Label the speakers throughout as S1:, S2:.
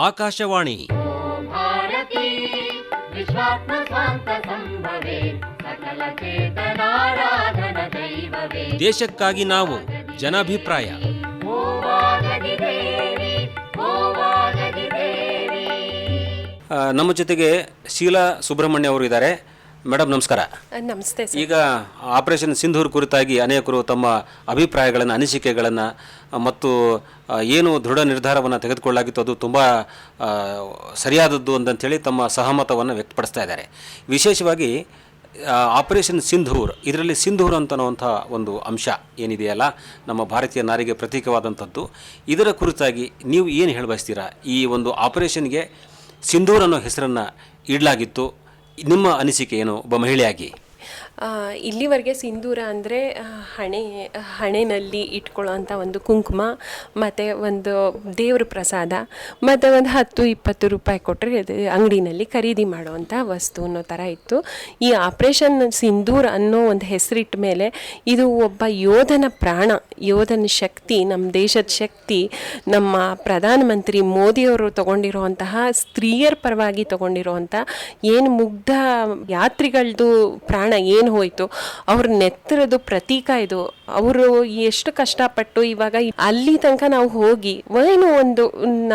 S1: ಆಕಾಶವಾಣಿ. ದೇಶಕ್ಕಾಗಿ ನಾವು ಜನಾಭಿಪ್ರಾಯ. ನಮ್ಮ ಜೊತೆಗೆ ಶೀಲಾ ಸುಬ್ರಹ್ಮಣ್ಯ ಅವರು ಇದ್ದಾರೆ. ಮೇಡಮ್ ನಮಸ್ಕಾರ.
S2: ನಮಸ್ತೆ ಸರ್.
S1: ಈಗ ಆಪರೇಷನ್ ಸಿಂಧೂರ್ ಕುರಿತಾಗಿ ಅನೇಕರು ತಮ್ಮ ಅಭಿಪ್ರಾಯಗಳನ್ನು ಅನಿಸಿಕೆಗಳನ್ನು ಮತ್ತು ಆ, ಏನು ದೃಢ ನಿರ್ಧಾರವನ್ನು ತೆಗೆದುಕೊಳ್ಳಾಗಿತ್ತು ಅದು ತುಂಬ ಆ, ಸರಿಯಾದದ್ದು ಅಂತಂಥೇಳಿ ತಮ್ಮ ಸಹಮತವನ್ನು ವ್ಯಕ್ತಪಡಿಸ್ತಾ ಇದ್ದಾರೆ. ವಿಶೇಷವಾಗಿ ಆ, ಆಪರೇಷನ್ ಸಿಂಧೂರ್ ಇದರಲ್ಲಿ ಸಿಂಧೂರ್ ಅಂತನ್ನುವಂಥ ಒಂದು ಅಂಶ ಏನಿದೆಯಲ್ಲ ನಮ್ಮ ಭಾರತೀಯ ನಾರಿಗೆ ಪ್ರತೀಕವಾದಂಥದ್ದು. ಇದರ ಕುರಿತಾಗಿ ನೀವು ಏನು ಹೇಳಬಯಸ್ತೀರಾ? ಈ ಒಂದು ಆಪರೇಷನ್ಗೆ ಸಿಂಧೂರ್ ಅನ್ನೋ ಹೆಸರನ್ನು ಇಡಲಾಗಿತ್ತು. ನಿಮ್ಮ ಅನಿಸಿಕೆ ಏನು? ಒಬ್ಬ ಮಹಿಳೆಯಾಗಿ.
S2: ಇಲ್ಲಿವರೆಗೆ ಸಿಂಧೂರ ಅಂದರೆ ಹಣೆ, ಹಣೆನಲ್ಲಿ ಇಟ್ಕೊಳ್ಳೋವಂಥ ಒಂದು ಕುಂಕುಮ, ಮತ್ತು ಒಂದು ದೇವ್ರ ಪ್ರಸಾದ, ಮತ್ತು ಒಂದು ಹತ್ತು, ಇಪ್ಪತ್ತು ರೂಪಾಯಿ ಕೊಟ್ಟರೆ ಅಂಗಡಿನಲ್ಲಿ ಖರೀದಿ ಮಾಡುವಂಥ ವಸ್ತು ಅನ್ನೋ ಥರ ಇತ್ತು. ಈ ಆಪ್ರೇಷನ್ ಸಿಂಧೂರ್ ಅನ್ನೋ ಒಂದು ಹೆಸರಿಟ್ಟ ಮೇಲೆ ಇದು ಒಬ್ಬ ಯೋಧನ ಪ್ರಾಣ, ಯೋಧನ ಶಕ್ತಿ ನಮ್ಮ ದೇಶದ ಶಕ್ತಿ, ನಮ್ಮ ಪ್ರಧಾನಮಂತ್ರಿ ಮೋದಿಯವರು ತಗೊಂಡಿರುವಂತಹ, ಸ್ತ್ರೀಯರ ಪರವಾಗಿ ತಗೊಂಡಿರುವಂಥ ಏನು ಮುಗ್ಧ ಯಾತ್ರಿಗಳದ್ದು ಪ್ರಾಣ, ಏನು ಹೋಯಿತು. ಅವ್ರ ನೆತ್ತಿರೋದು ಪ್ರತೀಕ ಇದು. ಅವರು ಎಷ್ಟು ಕಷ್ಟಪಟ್ಟು ಇವಾಗ ಅಲ್ಲಿ ತನಕ ನಾವು ಹೋಗಿ ಏನು ಒಂದು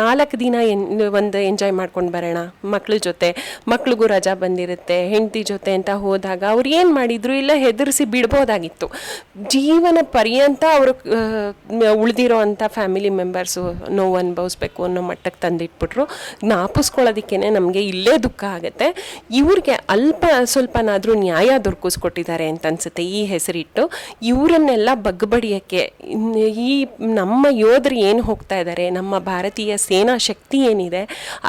S2: ನಾಲ್ಕು ದಿನ ಎನ್, ಒಂದು ಎಂಜಾಯ್ ಮಾಡ್ಕೊಂಡು ಬರೋಣ. ಮಕ್ಳ ಜೊತೆ. ಮಕ್ಳಿಗೂ ರಜಾ ಬಂದಿರುತ್ತೆ. ಹೆಂಡತಿ ಜೊತೆ ಅಂತ ಹೋದಾಗ ಅವ್ರು ಏನು ಮಾಡಿದ್ರು ಇಲ್ಲ ಹೆದರಿಸಿ ಬಿಡ್ಬೋದಾಗಿತ್ತು. ಜೀವನ ಪರ್ಯಂತ ಅವರು ಉಳಿದಿರೋ ಅಂಥ ಫ್ಯಾಮಿಲಿ ಮೆಂಬರ್ಸು ನೋವು ಅನುಭವಿಸ್ಬೇಕು ಅನ್ನೋ ಮಟ್ಟಕ್ಕೆ ತಂದಿಟ್ಬಿಟ್ರು. ಜ್ಞಾಪಿಸ್ಕೊಳ್ಳೋದಕ್ಕೇ ನಮಗೆ ಇಲ್ಲೇ ದುಃಖ ಆಗುತ್ತೆ. ಇವ್ರಿಗೆ ಅಲ್ಪ ಸ್ವಲ್ಪನಾದರೂ ನ್ಯಾಯ ದೊರಕಿಸ್ಕೊಟ್ಟಿದ್ದಾರೆ ಅಂತ ಅನ್ಸುತ್ತೆ ಈ ಹೆಸರಿಟ್ಟು. ಇವರನ್ನೆಲ್ಲ ಬಗ್ಬಡಿಯಕ್ಕೆ ಈ ನಮ್ಮ ಯೋಧರು ಏನು ಹೋಗ್ತಾ ಇದ್ದಾರೆ, ನಮ್ಮ ಭಾರತೀಯ ಸೇನಾ ಶಕ್ತಿ ಏನಿದೆ,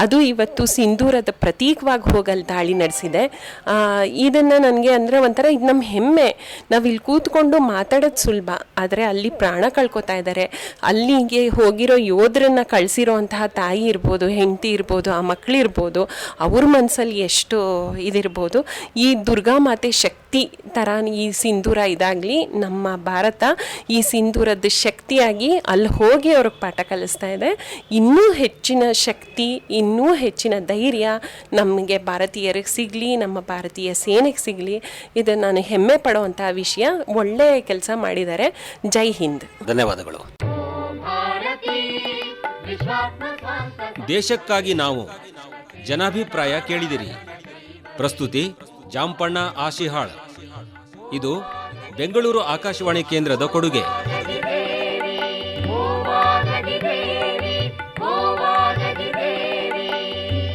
S2: ಅದು ಇವತ್ತು ಸಿಂಧೂರದ ಪ್ರತೀಕವಾಗಿ ಹೋಗಲ್ ದಾಳಿ ನಡೆಸಿದೆ. ಇದನ್ನು ನನಗೆ ಅಂದರೆ ಒಂಥರ ಇದು ನಮ್ಮ ಹೆಮ್ಮೆ. ನಾವು ಇಲ್ಲಿ ಕೂತ್ಕೊಂಡು ಮಾತಾಡೋದು ಸುಲಭ, ಆದರೆ ಅಲ್ಲಿ ಪ್ರಾಣ ಕಳ್ಕೊತಾ ಇದ್ದಾರೆ. ಅಲ್ಲಿಗೆ ಹೋಗಿರೋ ಯೋಧರನ್ನ ಕಳಿಸಿರೋ ಅಂತಹ ತಾಯಿ ಇರ್ಬೋದು, ಹೆಂಡತಿ ಇರ್ಬೋದು, ಆ ಮಕ್ಕಳಿರ್ಬೋದು ಅವ್ರ ಮನಸ್ಸಲ್ಲಿ ಎಷ್ಟು ಇದಿರ್ಬೋದು. ಈ ದುರ್ಗಾ ಮಾತೆ ಶಕ್ತಿ ಥರ ಈ ಸಿಂಧೂರ ಇದಾಗಲಿ ನಮ್ಮ ಭಾರತ ಈ ಸಿಂಧೂರದ ಶಕ್ತಿಯಾಗಿ ಅಲ್ಲಿ ಹೋಗಿ ಅವ್ರಿಗೆ ಪಾಠ ಕಲಿಸ್ತಾ ಇದೆ. ಇನ್ನೂ ಹೆಚ್ಚಿನ ಶಕ್ತಿ ಇನ್ನೂ ಹೆಚ್ಚಿನ ಧೈರ್ಯ ನಮಗೆ ಭಾರತೀಯರಿಗೆ ಸಿಗಲಿ ನಮ್ಮ ಭಾರತೀಯ ಸೇನೆಗೆ ಸಿಗಲಿ. ಇದು ನಾನು ಹೆಮ್ಮೆ ಪಡುವಂತಹ ವಿಷಯ. ಒಳ್ಳೆಯ ಕೆಲಸ ಮಾಡಿದ್ದಾರೆ. ಜೈ ಹಿಂದ್.
S1: ಧನ್ಯವಾದಗಳು. ದೇಶಕ್ಕಾಗಿ ನಾವು ಜನಾಭಿಪ್ರಾಯ ಕೇಳಿದಿರಿ. ಪ್ರಸ್ತುತಿ ಜಾಂಪಣ್ಣ ಆಶಿಹಾಳ್. ಇದು ಬೆಂಗಳೂರು ಆಕಾಶವಾಣಿ ಕೇಂದ್ರದ ಕೊಡುಗೆ.